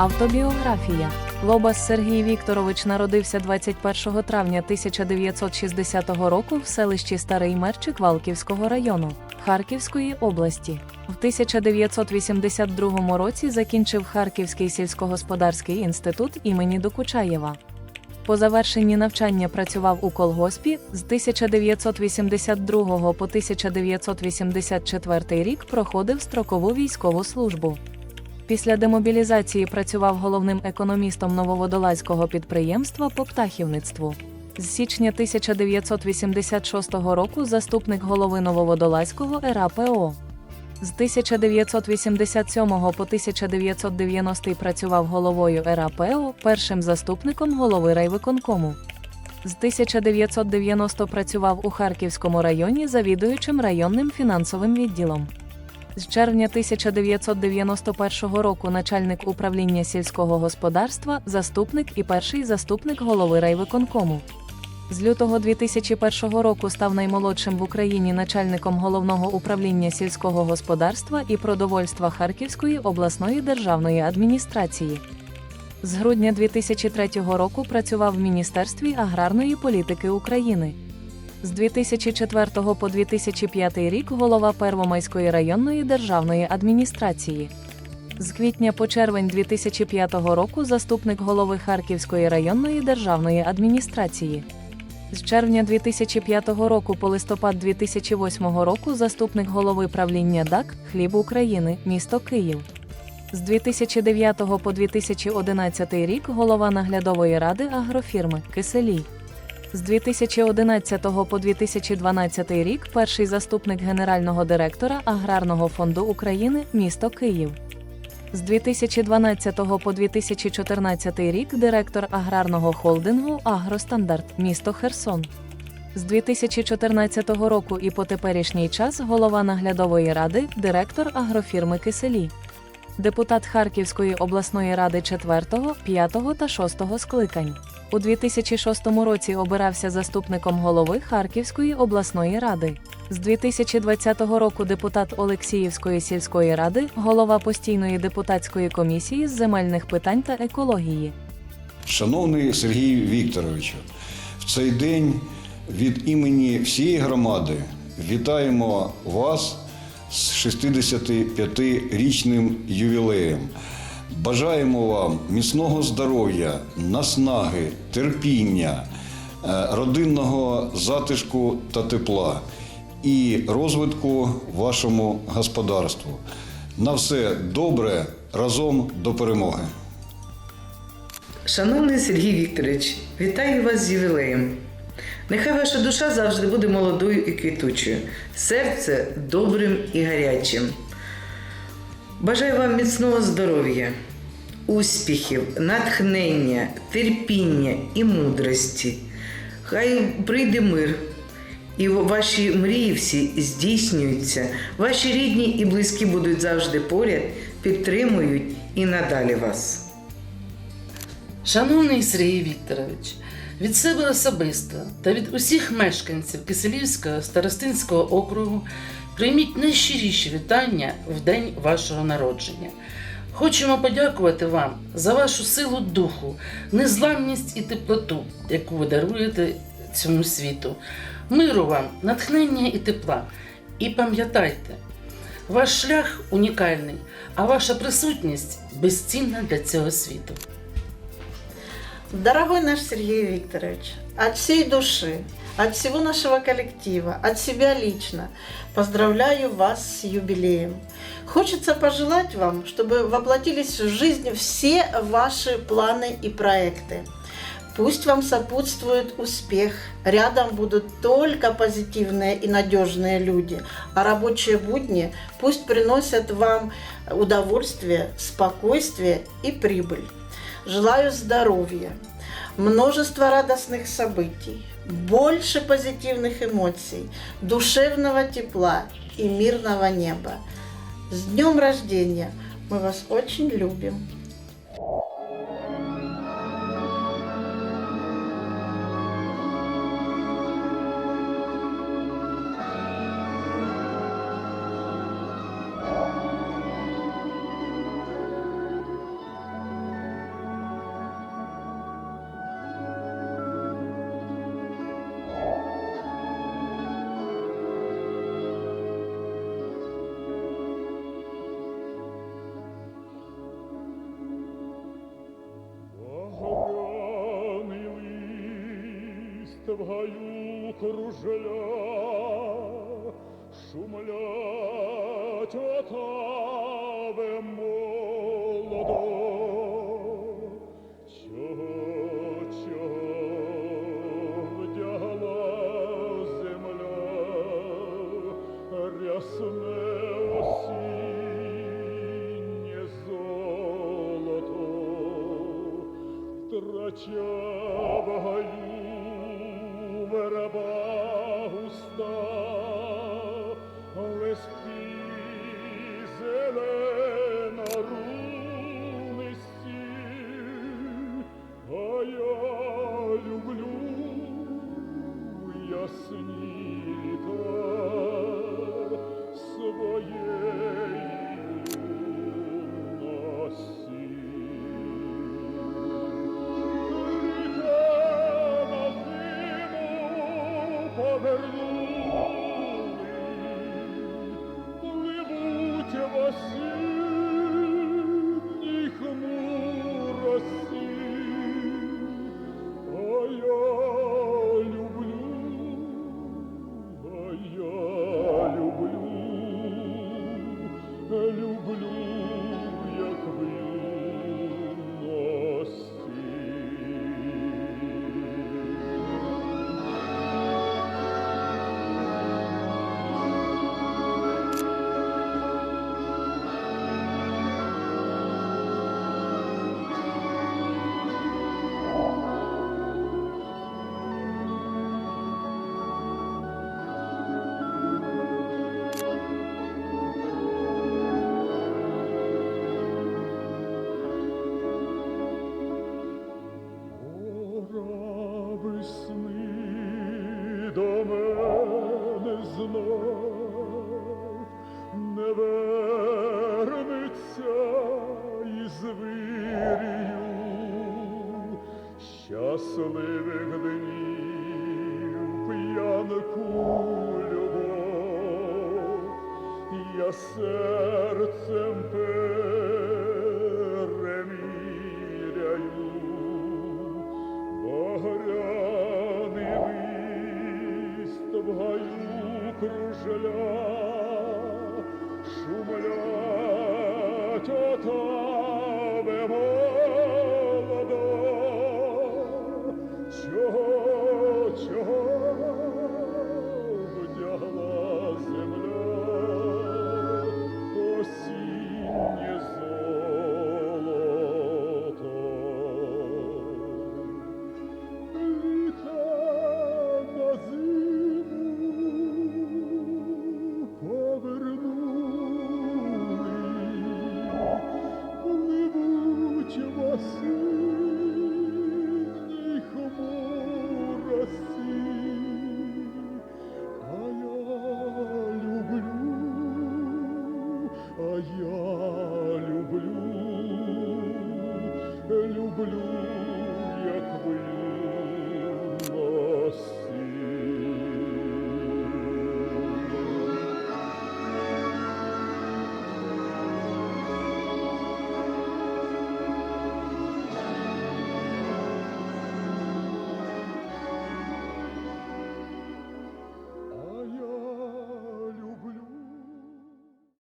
Автобіографія Лобас Сергій Вікторович народився 21 травня 1960 року в селищі Старий Мерчик Валківського району Харківської області. В 1982 році закінчив Харківський сільськогосподарський інститут імені Докучаєва. По завершенні навчання працював у колгоспі з 1982 по 1984 рік проходив строкову військову службу. Після демобілізації працював головним економістом нововодолазького підприємства по птахівництву. З січня 1986 року заступник голови Нововодолазького РАПО. З 1987 по 1990 працював головою РАПО, першим заступником голови райвиконкому. З 1990 працював у Харківському районі завідуючим районним фінансовим відділом. З червня 1991 року начальник управління сільського господарства, заступник і перший заступник голови райвиконкому. З лютого 2001 року став наймолодшим в Україні начальником головного управління сільського господарства і продовольства Харківської обласної державної адміністрації. З грудня 2003 року працював в Міністерстві аграрної політики України. З 2004 по 2005 рік голова Первомайської районної державної адміністрації. З квітня по червень 2005 року заступник голови Харківської районної державної адміністрації. З червня 2005 року по листопад 2008 року заступник голови правління ДАК Хліб України, місто Київ. З 2009 по 2011 рік голова наглядової ради агрофірми Киселій. З 2011 по 2012 рік перший заступник генерального директора Аграрного фонду України, місто Київ. З 2012 по 2014 рік директор аграрного холдингу Агростандарт, місто Херсон. З 2014 року і по теперішній час голова наглядової ради, директор агрофірми Киселі. Депутат Харківської обласної ради 4, 5 та 6 скликань. У 2006 році обирався заступником голови Харківської обласної ради. З 2020 року депутат Олексіївської сільської ради, голова постійної депутатської комісії з земельних питань та екології. Шановний Сергій Вікторовичу, в цей день від імені всієї громади вітаємо вас з 65-річним ювілеєм. Бажаємо вам міцного здоров'я, наснаги, терпіння, е, родинного затишку та тепла і розвитку вашому господарству. На все добре разом до перемоги. Шановний Сергій Вікторович, вітаю вас з ювілеєм. Нехай ваша душа завжди буде молодою і квітучою, серце добрим і гарячим. Бажаю вам міцного здоров'я, успіхів, натхнення, терпіння і мудрості. Хай прийде мир, і ваші мрії всі здійснюються. Ваші рідні і близькі будуть завжди поряд, підтримують і надалі вас. Шановний Сергій Вікторович, від себе особисто та від усіх мешканців Киселівського старостинського округу прийміть найщиріші вітання в день вашого народження. Хочемо подякувати вам за вашу силу духу, незламність і теплоту, яку ви даруєте цьому світу. Миру вам, натхнення і тепла. І пам'ятайте, ваш шлях унікальний, а ваша присутність безцінна для цього світу. Дорогой наш Сергей Викторович, от всей души, от всего нашего коллектива, от себя лично поздравляю вас с юбилеем. Хочется пожелать вам, чтобы воплотились в жизнь все ваши планы и проекты. Пусть вам сопутствует успех, рядом будут только позитивные и надежные люди, а рабочие будни пусть приносят вам удовольствие, спокойствие и прибыль. Желаю здоровья, множества радостных событий, больше позитивных эмоций, душевного тепла и мирного неба. С днем рождения! Мы вас очень любим. в гаю кружля, шумлять отави молодо. Чого, чого вдягла земля, рясне осіннє золото, втрачав гаю. verba usta respire Waterloo. щасливих днів, п'янику любов, я серцем пив.